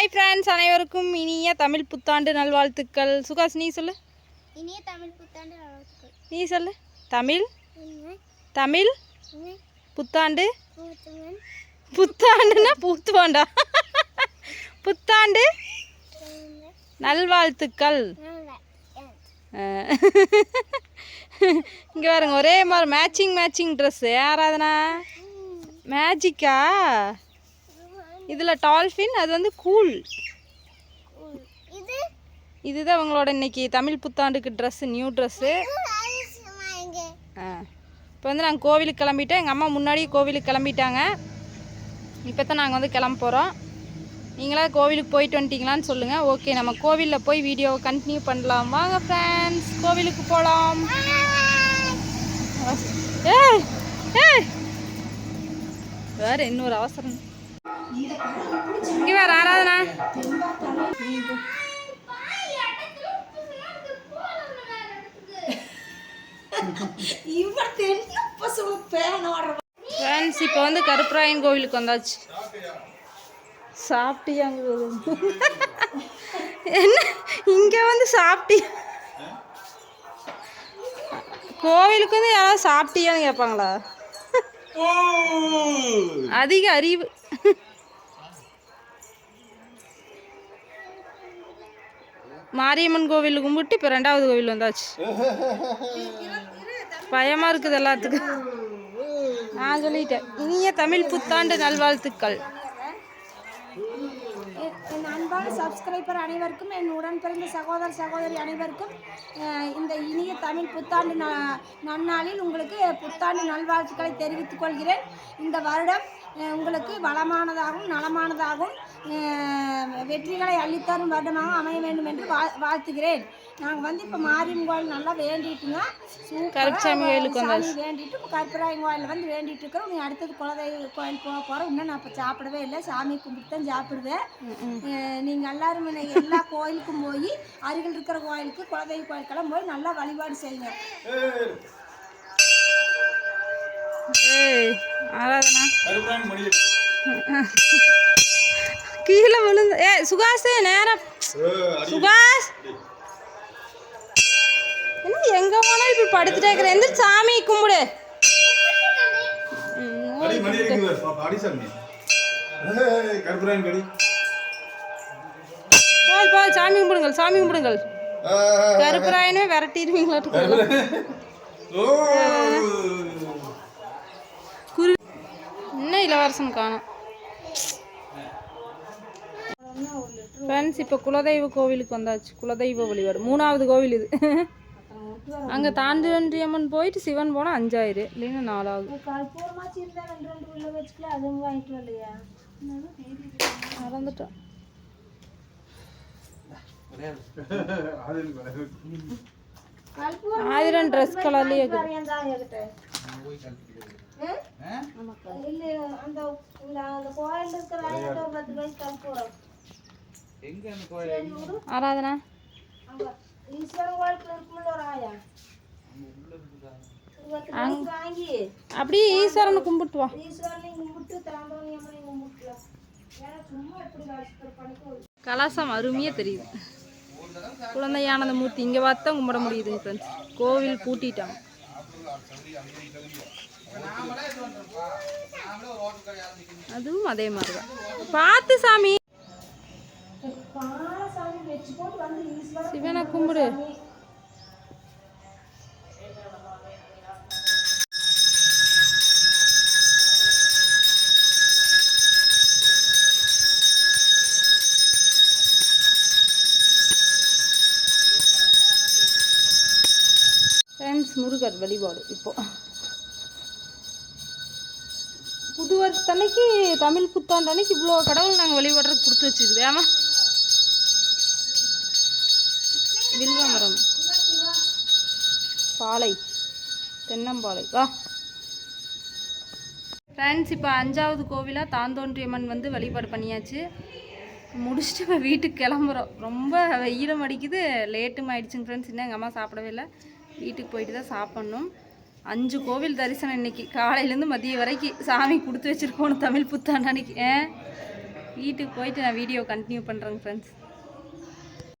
Hi friends அனைவருக்கும் இனிய தமிழ் புத்தாண்டு நல்வாழ்த்துக்கள். சுகாஸ் நீ சொல்லு? இனிய தமிழ் புத்தாண்டு வாழ்த்துக்கள் நீ சொல்லு? தமிழ்? தமிழ்? புத்தாண்டு? புத்தாண்டு புத்தாண்டுன்னா பூத்துவாண்டா? புத்தாண்டு? நல்வாழ்த்துக்கள். இங்கே பாருங்க ஒரே மாதிரி மேட்சிங் மேட்சிங் ட்ரெஸ்ஸு ஆராதனா மேஜிக்கா இதில் டால்ஃபின் அது வந்து கூல் இது இதுதான் அவங்களோட இன்னைக்கு தமிழ் புத்தாண்டுக்கு ட்ரெஸ்ஸு நியூ ட்ரெஸ்ஸு ஆ. இப்போ வந்து நாங்கள் கோவிலுக்கு கிளம்பிட்டோம். எங்கள் அம்மா முன்னாடியே கோவிலுக்கு கிளம்பிட்டாங்க. இப்போ தான் நாங்கள் வந்து கிளம்ப போகிறோம் நீங்களா கோவிலுக்கு போயிட்டு வந்துட்டீங்களான்னு சொல்லுங்கள் ஓகே நம்ம கோவிலில் போய் வீடியோவை கண்டினியூ பண்ணலாம். வாங்க ஃப்ரெண்ட்ஸ் கோவிலுக்கு போகலாம் ஏய் ஏய். வேற இன்னொரு அவசரம். இங்கே வேற ஆராதனா. ஃப்ரெண்ட்ஸ் இப்போ வந்து கருப்பராயன் கோவிலுக்கு வந்தாச்சு. சாப்பிட்டியாங்க என்ன? இங்கே வந்து சாப்பிட்டியா? கோவிலுக்கு வந்து யாராவது சாப்பிட்டியான்னு கேட்பாங்களா? அதிக அறிவு. மாரியம்மன் கோவில் கும்பிட்டு இப்போ ரெண்டாவது கோவில் வந்தாச்சு. பயமா இருக்குது எல்லாத்துக்கும். நான் சொல்லிட்டேன். இனிய தமிழ் புத்தாண்டு நல்வாழ்த்துக்கள். என் அன்பான சப்ஸ்கிரைபர் அனைவருக்கும் என் உடன் பிறந்த சகோதர சகோதரி அனைவருக்கும் இந்த இனிய தமிழ் புத்தாண்டு நன்னாளில் உங்களுக்கு புத்தாண்டு நல்வாழ்த்துக்களை தெரிவித்துக் கொள்கிறேன். இந்த வருடம் உங்களுக்கு வளமானதாகவும் நலமானதாகவும் வெற்றிகளை அள்ளித்தரும் வருடமாக அமைய வேண்டும் என்று வா- வாழ்த்துகிறேன். நாங்கள் வந்து இப்போ மாரியம்மன் கோயில் நல்லா வேண்டிட்டுங்க. கருப்பசாமி கோயிலுக்கு வேண்டிட்டு இப்போ கருப்பராயன் கோயிலில் வந்து வேண்டிட்டு இருக்கிறோம் நீ அடுத்தது குலதெய்வ கோயில் போக போகிறோம் இன்னும் நான் இப்போ சாப்பிடவே இல்லை. சாமி கும்பிட்டு தான் சாப்பிடுவேன். அஹ் நீங்க எல்லாரும் எல்லா கோயிலுக்கும் போய் அருகில் இருக்கிற கோயிலுக்கு குலதெய்வ கோயிலுக்கெல்லாம் போய் நல்லா வழிபாடு செய்யுங்க. ஏய். ஆராதனா? கீழே விழுந்து ஏ சுகாஸ் நேரம் சுகாஸ். என்ன எங்க போனாலும் இப்படி படுத்துட்டே இருக்கிற? எந்த சாமி கும்பிடு. போல் போல் சாமி கும்பிடுங்கள் சாமி கும்பிடுங்கள். கருப்பராயனே. குரு இன்னும் இளவரசன் காணும்? ஃப்ரெண்ட்ஸ் இப்போ குலதெய்வ கோவிலுக்கு வந்தாச்சு. குலதெய்வ வழிபாடு. மூணாவது கோவில் இது. அங்கே தாண்டியம்மன் போயிட்டு சிவன் போனால் அஞ்சாயிரம் இல்லைன்னா நாலாவது. மறந்துட்டோம் ஆயிரம் ட்ரெஸ் கலர்லேயே இருக்குது இல்லை அந்த அந்த கோயில் இருக்கிற ஒரு பத்து கற்பூரம் ஆராதனா? அங்க ஈஸ்வரன் கோயிலுக்கு ஒரு ஆயா அப்படியே ஈஸ்வரனை கும்பிட்டு வா. கலாசம் அருமையாக தெரியுது. குழந்தையானந்த மூர்த்தி இங்கே பார்த்தா கும்பிட முடியுதுங்க ஃப்ரெண்ட்ஸ் கோவில் பூட்டிட்டாங்க அதுவும் அதே மாதிரி தான் பார்த்து சாமி. சிவனை கும்பிடு. ஃப்ரெண்ட்ஸ் முருகர் வழிபாடு இப்போ. புது வருஷத்தன்னைக்கு தமிழ் புத்தாண்டு அன்னைக்கு இவ்வளோ கடவுள் நாங்கள் வழிபடுறதுக்கு கொடுத்து வச்சுக்குது ஆமா? வில்வமரம். பாலை. தென்னம்பாலை. வா. ஃப்ரெண்ட்ஸ் இப்போ அஞ்சாவது கோவிலாக தாந்தோன்றியம்மன் வந்து வழிபாடு பண்ணியாச்சு. முடிச்சுட்டு இப்போ வீட்டுக்கு கிளம்புறோம். ரொம்ப வெயிலும் அடிக்குது. லேட்டும் ஆயிடுச்சுங்க ஃப்ரெண்ட்ஸ் இன்னும் எங்கள் அம்மா சாப்பிடவே இல்லை. வீட்டுக்கு போயிட்டு தான் சாப்பிட்ணும். அஞ்சு கோவில் தரிசனம் இன்னைக்கு. காலையிலேருந்து மதியம் வரைக்கும் சாமி கொடுத்து வச்சுருக்கோன்னு தமிழ் புத்தாண்டு அன்னைக்கு. ஏன்? வீட்டுக்கு போயிட்டு நான் வீடியோ கண்டினியூ பண்ணுறேங்க ஃப்ரெண்ட்ஸ்